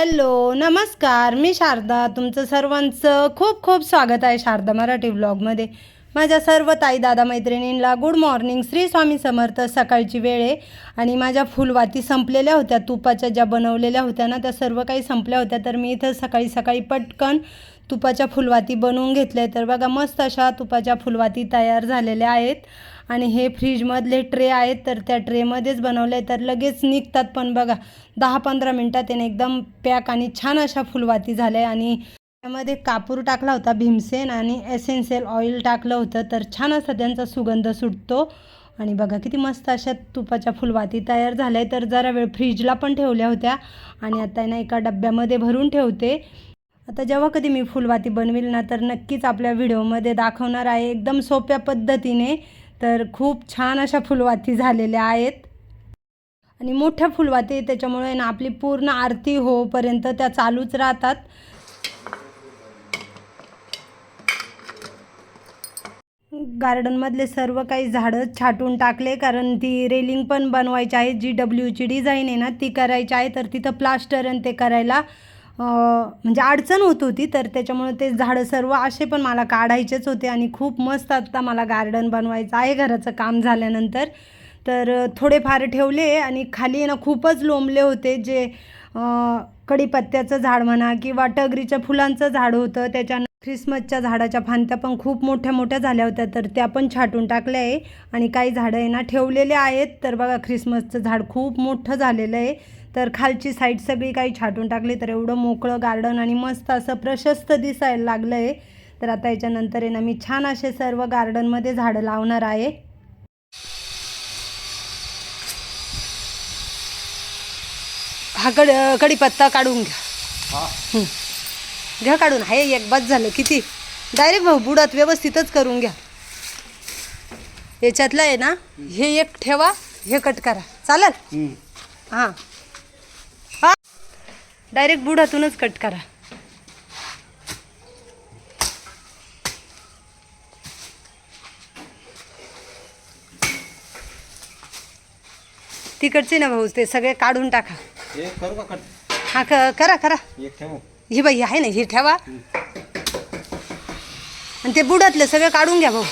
Hello नमस्कार. मी शारदा. तुमचं सर्वांचं खूप खूप स्वागत आहे शारदा मराठी ब्लॉगमध्ये माझ्या सर्व ताई दादा मैत्रिणींना गुड मॉर्निंग. श्री स्वामी समर्थ सकाळची वेळ आहे आणि माझ्या फुलवाती संपलेल्या होत्या. तुपाच्या ज्या बनवलेल्या होत्या ना त्या सर्व काही संपल्या होत्या. तर मी इथं सकाळी सकाळी पटकन तुपाच्या फुलवाती बनवून घेतल्या तर बघा मस्त अशा तुपाच्या फुलवाती तयार झालेल्या आहेत. आणि हे फ्रीजमधले ट्रे आहेत तर त्या ट्रेमध्येच बनवले तर लगेच निघतात पण बघा दहा पंधरा मिनटात त्याने एकदम पॅक आणि छान अशा फुलवाती झाल्या आणि त्यामध्ये कापूर टाकला होता भीमसेन आणि एसेन्शियल ऑइल टाकलं होतं. तर छान असा त्यांचा सुगंध सुटतो. आणि बघा किती मस्त अशा तुपाच्या फुलवाती तयार झाल्या. तर जरा वेळ फ्रीजला पण ठेवल्या होत्या आणि आता ना एका डब्यामध्ये भरून ठेवते. आता जेव्हा कधी मी फुलवाती बनवेल ना तर नक्कीच आपल्या व्हिडिओमध्ये दाखवणार आहे. एकदम सोप्या पद्धतीने तर खूप छान अशा फुलवाती झालेल्या आहेत. आणि मोठ्या फुलवाती त्याच्यामुळे ना आपली पूर्ण आरती होपर्यंत त्या चालूच राहतात. गार्डनमधले सर्व काही झाडं छाटून टाकले कारण ती रेलिंग पण बनवायची आहे. जी डब्ल्यूची डिझाईन आहे ना ती करायची आहे. तर तिथं प्लास्टर आणि ते करायला म्हणजे अडचण होत होती तर त्याच्यामुळे ते झाडं सर्व असे पण मला काढायचेच होते आणि खूप मस्त आत्ता मला गार्डन बनवायचं आहे घराचं काम झाल्यानंतर. तर थोडेफार ठेवले आणि खाली ना खूपच लोंबले होते जे कडीपत्त्याचं कढीपत्त्याचं झाड म्हणा किंवा टगरीच्या फुलांचं झाड होतं त्याच्या ख्रिसमसच्या झाडाच्या फांत्या पण खूप मोठ्या मोठ्या झाल्या होत्या तर त्या पण छाटून टाकल्या आहे. आणि काही झाडं आहे ना ठेवलेले आहेत तर बघा ख्रिसमसचं झाड खूप मोठं झालेलं आहे. तर खालची साईड सगळी काही छाटून टाकली तर एवढं मोकळं गार्डन आणि मस्त असं प्रशस्त दिसायला लागलं आहे तर आता याच्यानंतर आहे ना मी छान असे सर्व गार्डनमध्ये झाडं लावणार आहे. हा कड कढीपत्ता काढून घ्या. हं. घ्या काढून. आहे एक बस झालं. किती? डायरेक्ट भाऊ बुडात व्यवस्थितच करून घ्या. याच्यातलं आहे ना हे एक ठेवा हे कट करा. चालेल? हां. हां. डायरेक्ट बुडातूनच कट करा. तिकडचे ना भाऊ ते सगळे काढून टाका. हा क करा करा. एक ठेवू? ही बाई आहे ना ही ठेवा. आणि ते बुडातलं सगळं काढून घ्या भाऊ.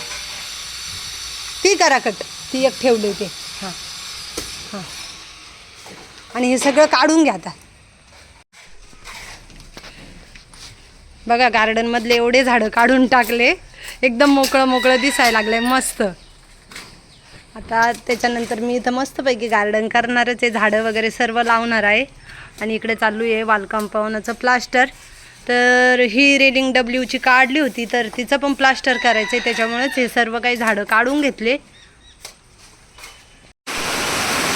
ती करा कट. ती एक ठेवली ते. हां. हां. आणि हे सगळं काढून घ्या आता. बघा गार्डनमधले एवढे झाडं काढून टाकले. एकदम मोकळं मोकळं दिसायला लागलंय मस्त. आता त्याच्यानंतर मी इथं मस्तपैकी गार्डन करणारच आहे. झाडं वगैरे सर्व लावणार आहे. आणि इकडे चालू आहे वाल कंपाऊंडचं प्लास्टर तर ही रेलिंग डब्ल्यूची काढली होती तर तिचं पण प्लास्टर करायचं आहे त्याच्यामुळेच हे सर्व काही झाडं काढून घेतले.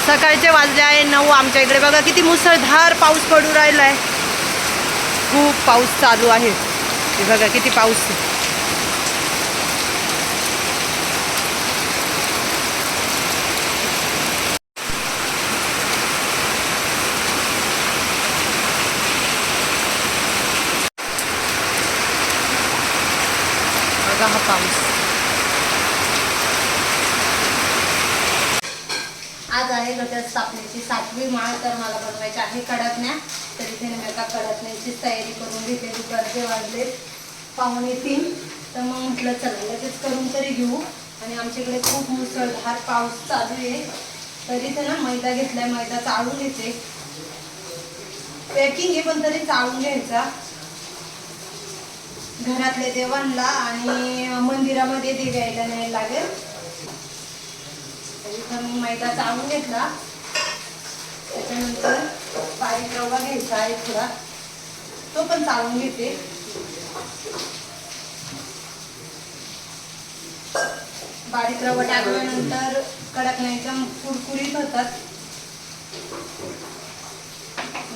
सकाळचे वाजले आहे नऊ आमच्या इकडे. बघा किती मुसळधार पाऊस पडू राहिला आहे खूप पाऊस चालू आहे. बघा किती पाऊस. बघा हा पाऊस आज आहे घटक स्थापनेची सातवी माळ तर मला बनवायची आहे कडकण्या. तर इथे मी आता कडकण्याची तयारी करून घेते दुपारचे वाजले पाहुणे तीन. तर मग म्हटलं चला लगेच करून तरी घेऊ. आणि आमच्याकडे खूप मुसळधार पाऊस चालू आहे. तर इथे ना मैदा घेतलाय मैदा चाळून घेते पॅकिंग आहे पण तरी चाळून घ्यायचा. घरातल्या देवांना आणि मंदिरामध्ये देव यायला नाही लागेल इथं मैदा चावून घेतला. त्याच्यानंतर बारीक रवा घ्यायचा आहे थोडा. तो पण चालून घेते. बारीक रवा टाकल्यानंतर कडक नाही एकदम कुरकुरीत होतात.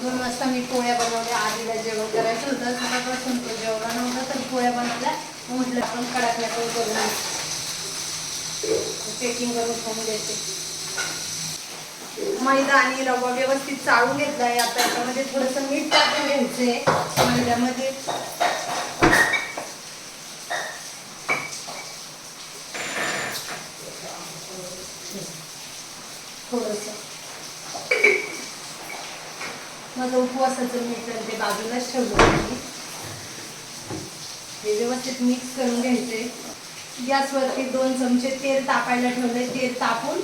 दोन वाजता मी पोळ्या बनवल्या. आधीला जेवण करायचं होतं सकाळपासून तो जेवला नव्हता तर पोळ्या बनवल्या. म्हटलं आपण कडाकल्या करून करून खाऊन मैदा आणि रवा व्यवस्थित चाळून घेतलाय. आता याच्यामध्ये थोडंसं मीठ टाकून घ्यायचंय. मैद्यामध्ये. थोडंसं. माझं उपवासाचं मीठ ते बाजूलाच ठेवलं मी. हे व्यवस्थित मिक्स करून घ्यायचे गॅसवरती दोन चमचे तेल तापायला ठेवले तेल तापून.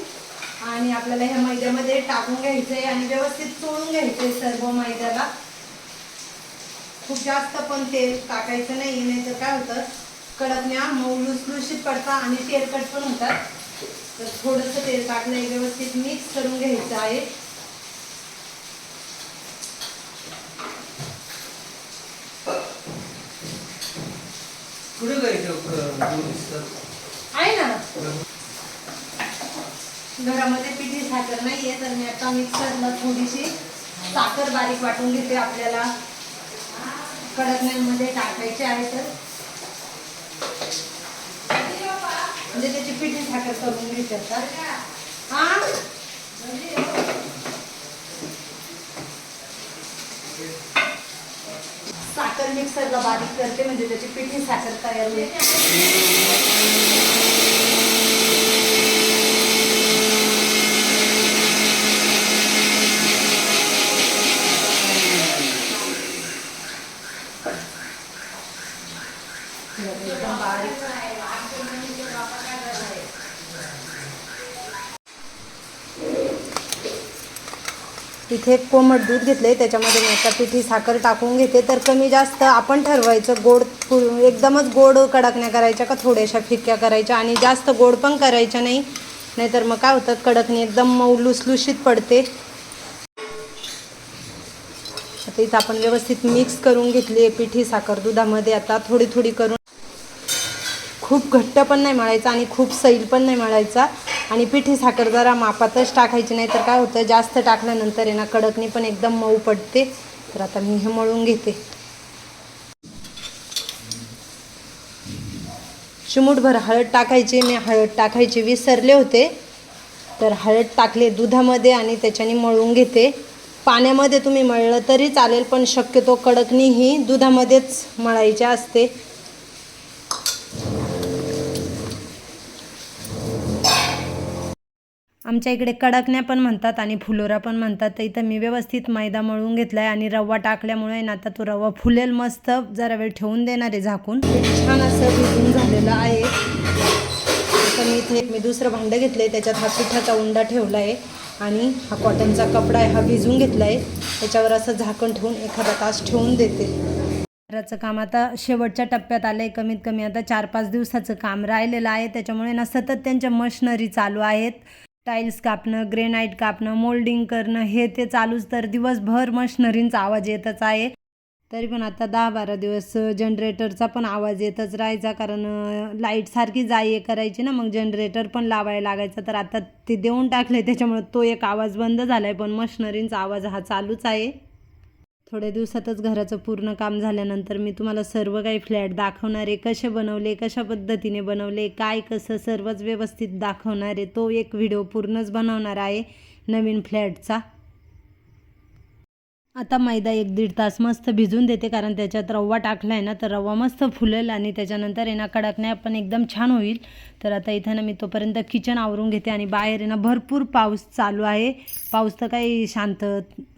आणि आपल्याला ह्या मैद्यामध्ये टाकून घ्यायचंय आणि व्यवस्थित चोळून घ्यायचंय सर्व मैद्याला. खूप जास्त पण तेल टाकायचं नाही नाही तर काय होतं कडकण्या मऊ लुसलुशीत पडतात आणि तेलकट पण होतात. तर थोडंसं तेल टाकलंय व्यवस्थित मिक्स करून घ्यायचं आहे. कुठे जायचं आहे ना? घरामध्ये पिठी साखर नाहीये तर मी आता मिक्सरला थोडीशी साखर बारीक वाटून घेते आपल्याला. कडकण्यांमध्ये टाकायचे आहे तर. म्हणजे त्याची पिठी साखर करून आता हा साखर मिक्सरला बारीक करते म्हणजे त्याची पिठी साखर तयार होईल एकदम बारीक इथे कोमट दूध घेतले त्याच्यामध्ये मी आता पिठी साखर टाकून घेते. तर कमी जास्त आपण ठरवायचं गोड एकदमच गोड कडकण्या करायच्या का थोड्याशा फिक्क्या करायच्या? आणि जास्त गोड पण करायच्या नाही नाहीतर मग काय होतं कडकणी एकदम मऊ लुसलुशीत पडते. आता इथं आपण व्यवस्थित मिक्स करून घेतली आहे पिठी साखर दुधामध्ये. आता थोडी थोडी करून खूप घट्ट पण नाही मळायचा आणि खूप सैल पण नाही मळायचा. आणि पिठी साखर जरा मापातच टाकायची नाही तर काय होतं जास्त टाकल्यानंतर आहे ना कडकणी पण एकदम मऊ पडते. तर आता मी हे मळून घेते. चिमूटभर हळद टाकायची मी हळद टाकायची विसरले होते. तर हळद टाकले दुधामध्ये आणि त्याच्याने मळून घेते. पाण्यामध्ये तुम्ही मळलं तरी चालेल पण शक्यतो कडकणी ही दुधामध्येच मळायची असते. आमच्या इकडे कडकण्या पण म्हणतात आणि फुलोरा पण म्हणतात. तर इथं मी व्यवस्थित मैदा मळून घेतला आहे आणि रवा टाकल्यामुळे ना आता तो रवा फुलेल मस्त. जरा वेळ ठेवून देणार आहे झाकून. छान असं भिजून झालेलं आहे. आता मी इथे मी दुसरं भांडं घेतलं आहे त्याच्यात हा पिठाचा उंडा ठेवला आहे आणि हा कॉटनचा कपडा आहे हा भिजून घेतला आहे त्याच्यावर असं झाकण ठेवून एखादा तास ठेवून देते. घराचं काम आता शेवटच्या टप्प्यात आलं आहे कमीत कमी आता चार पाच दिवसाचं काम राहिलेलं आहे. त्याच्यामुळे ना सतत त्यांच्या मशनरी चालू आहेत. टाईल्स कापणं ग्रेनाईट कापणं मोल्डिंग करणं हे ते चालूच तर दिवसभर मशनरींचा आवाज येतच आहे. तरी पण आता दहा बारा दिवस जनरेटरचा पण आवाज येतच राहायचा कारण लाइट सारखी जाई ये करायची ना मग जनरेटर पण लावायला लागायचा. तर आता ते देऊन टाकले त्याच्यामुळे तो एक आवाज बंद झाला आहे पण मशनरींचा आवाज हा चालूच आहे. थोड्या दिवसातच घराचं पूर्ण काम झाल्यानंतर मी तुम्हाला सर्व काही फ्लॅट दाखवणार आहे. कसे बनवले कशा पद्धतीने बनवले काय कसं सर्वच व्यवस्थित दाखवणार आहे. तो एक व्हिडिओ पूर्णच बनवणार आहे नवीन फ्लॅटचा. आता मैदा एक दीड तास मस्त भिजून देते कारण त्याच्यात रवा टाकला आहे ना तर रवा मस्त फुलेल आणि त्याच्यानंतर आहे ना कडकण्या पण एकदम छान होईल. तर आता इथं ना मी तोपर्यंत किचन आवरून घेते आणि बाहेर आहे ना भरपूर पाऊस चालू आहे. पाऊस तर काही शांत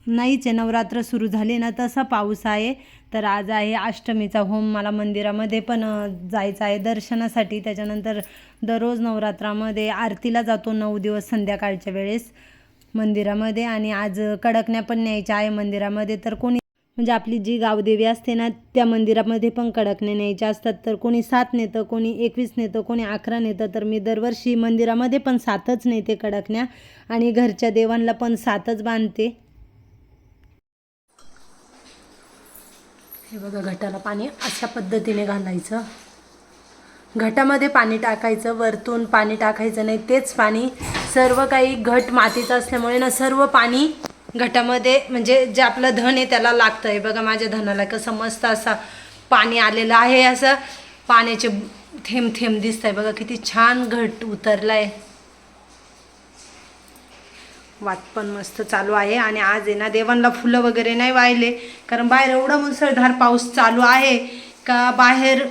नाहीच आहे नवरात्र सुरू झाली ना तसा पाऊस आहे. तर आज आहे अष्टमीचा होम मला मंदिरामध्ये पण जायचं आहे दर्शनासाठी. त्याच्यानंतर दररोज नवरात्रामध्ये आरतीला जातो नऊ दिवस संध्याकाळच्या वेळेस मंदिरामध्ये. आणि आज कडकण्या पण न्यायच्या आहे मंदिरामध्ये. तर कोणी म्हणजे आपली जी गावदेवी असते ना त्या मंदिरामध्ये पण कडकण्या न्यायच्या असतात. तर कोणी सात नेतं कोणी एकवीस नेतं कोणी अकरा नेतं. तर मी दरवर्षी मंदिरामध्ये पण सातच नेते कडकण्या. आणि घरच्या देवांना पण सातच बांधते. हे बघा घटाला पाणी अशा पद्धतीने घालायचं. घटामध्ये पाणी टाकायचं वरतून पाणी टाकायचं नाही तेच पाणी सर्व काही घट मातीचं असल्यामुळे ना सर्व पाणी घटामध्ये म्हणजे जे आपलं धन आहे त्याला लागतं. आहे बघा माझ्या धनाला कसं मस्त असा पाणी आलेलं आहे असं पाण्याचे थेंब थेंब दिसत आहे बघा किती छान घट उतरला आहे वाद पण मस्त चालू आहे आणि आज आहे ना देवांना फुलं वगैरे नाही वाहिले. कारण बाहेर एवढा मुसळधार पाऊस चालू आहे का बाहेर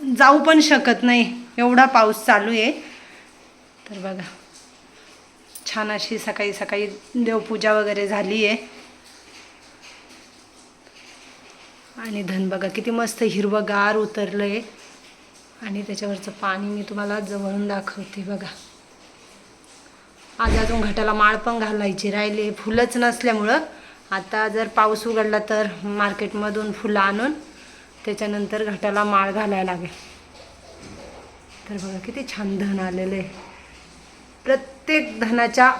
जाऊ पण शकत नाही. एवढा पाऊस चालू आहे. तर बघा छान अशी सकाळी सकाळी देवपूजा वगैरे झाली आहे. आणि धन बघा किती मस्त हिरवंगार उतरलं आहे आणि त्याच्यावरचं पाणी मी तुम्हाला जवळून दाखवते बघा. आज अजून घटाला माळ पण घालायची राहिली. फुलंच नसल्यामुळं आता जर पाऊस उघडला तर मार्केटमधून फुलं आणून त्याच्यानंतर घटाला माळ घालायला लागेल. तर बघा किती छान धन आलेलं आहे. प्रत्येक धनाच्या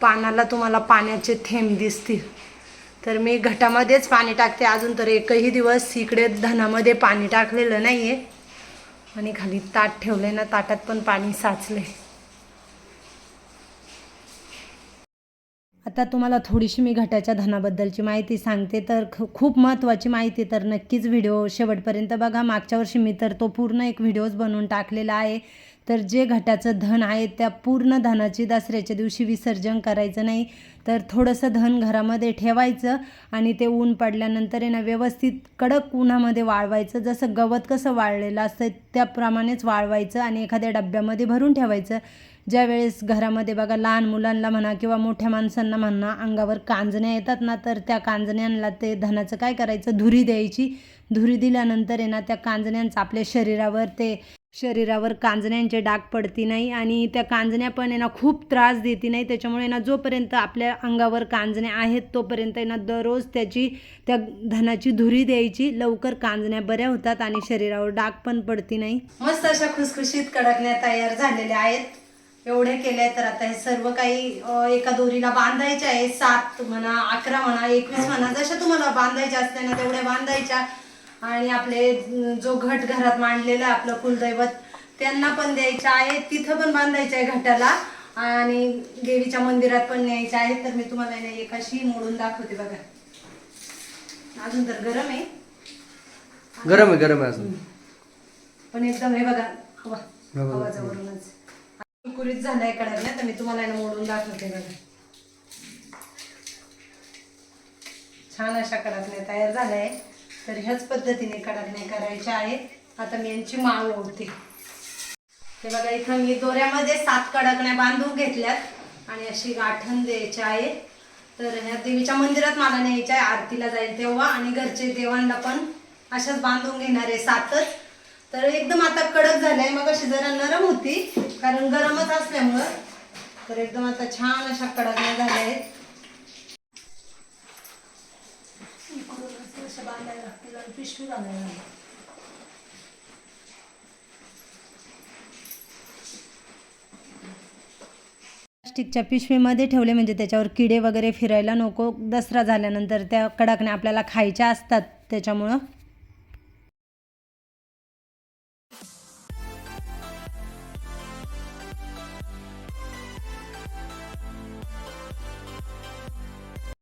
पानाला तुम्हाला पाण्याचे थेंब दिसतील. तर मी घटामध्येच पाणी टाकते. अजून तर एकही दिवस इकडे धनामध्ये पाणी टाकलेलं नाही आहे आणि खाली ताट ठेवले ना ताटात पण पाणी साचलं आहे आता तुम्हाला थोडीशी मी घटाच्या धनाबद्दलची माहिती सांगते तर ख खूप महत्त्वाची माहिती तर नक्कीच व्हिडिओ शेवटपर्यंत बघा. मागच्या वर्षी मी तर तो पूर्ण एक व्हिडिओज बनवून टाकलेला आहे. तर जे घटाचं धन आहे त्या पूर्ण धनाची दसऱ्याच्या दिवशी विसर्जन करायचं नाही. तर थोडंसं धन घरामध्ये ठेवायचं आणि ते ऊन पडल्यानंतर आहे ना व्यवस्थित कडक उन्हामध्ये वाळवायचं. जसं गवत कसं वाळलेलं असतं त्याप्रमाणेच वाळवायचं आणि एखाद्या डब्यामध्ये भरून ठेवायचं. ज्या वेळेस घरामध्ये बघा लहान मुलांना म्हणा किंवा मोठ्या माणसांना म्हणा अंगावर कांजण्या येतात ना तर त्या कांजण्यांना ते धनाचं काय करायचं? धुरी द्यायची. धुरी दिल्यानंतर आहे ना त्या कांजण्यांचं आपल्या शरीरावर ते शरीरावर कांजण्यांचे डाग पडती नाही आणि त्या कांजण्या पण यांना खूप त्रास देती नाही. त्याच्यामुळे यांना जोपर्यंत आपल्या अंगावर कांजण्या आहेत तोपर्यंत यांना दररोज त्याची त्या धनाची धुरी द्यायची. लवकर कांजण्या बऱ्या होतात आणि शरीरावर डाग पण पडती नाही. मस्त अशा खुसखुशीत कडकण्या तयार झालेल्या आहेत. एवढे केले तर आता हे सर्व काही एका दोरीला बांधायचे आहे सात म्हणा अकरा म्हणा एकवीस म्हणा जशा तुम्हाला बांधायच्या असते ना तेवढ्या बांधायच्या. आणि आपले जो घट घरात मांडलेलं आहे आपलं कुलदैवत त्यांना पण द्यायचं आहे. तिथं पण बांधायचं आहे घटाला. आणि देवीच्या मंदिरात पण न्यायचं आहे. तर मी तुम्हाला ना एक अशी मोडून दाखवते बघा. अजून तर गरम आहे. गरम आहे गरम आहे अजून. पण एकदम हे बघा हवा. आवाजावरूनच कुरकुरीत झालाय कडकण्या तर मी तुम्हाला मोडून दाखवते बघा. छान अशा कडकण्या तयार झाल्या. आहे तर ह्याच पद्धतीने कडकण्या करायच्या आहेत. आता मी यांची माळ ओढते. ते बघा इथं मी दोऱ्यामध्ये सात कडकण्या बांधून घेतल्यात आणि अशी गाठण द्यायची आहे. तर ह्या देवीच्या मंदिरात मला न्यायच्या आहे आरतीला जाईल तेव्हा आणि घरचे देवांना पण अशाच बांधून घेणार आहे सातच. तर एकदम आता कडक झालंय मग अशी जरा नरम होती कारण गरमच असल्यामुळं. तर एकदम आता छान अशा कडकण्या झाल्या आहेत. इकडून बांधायला लागतील आणि पिशवी बांधायला प्लास्टिकच्या पिशवीमध्ये ठेवले म्हणजे त्याच्यावर किडे वगैरे फिरायला नको. दसरा झाल्यानंतर त्या कडकण्या आपल्याला खायच्या असतात त्याच्यामुळं.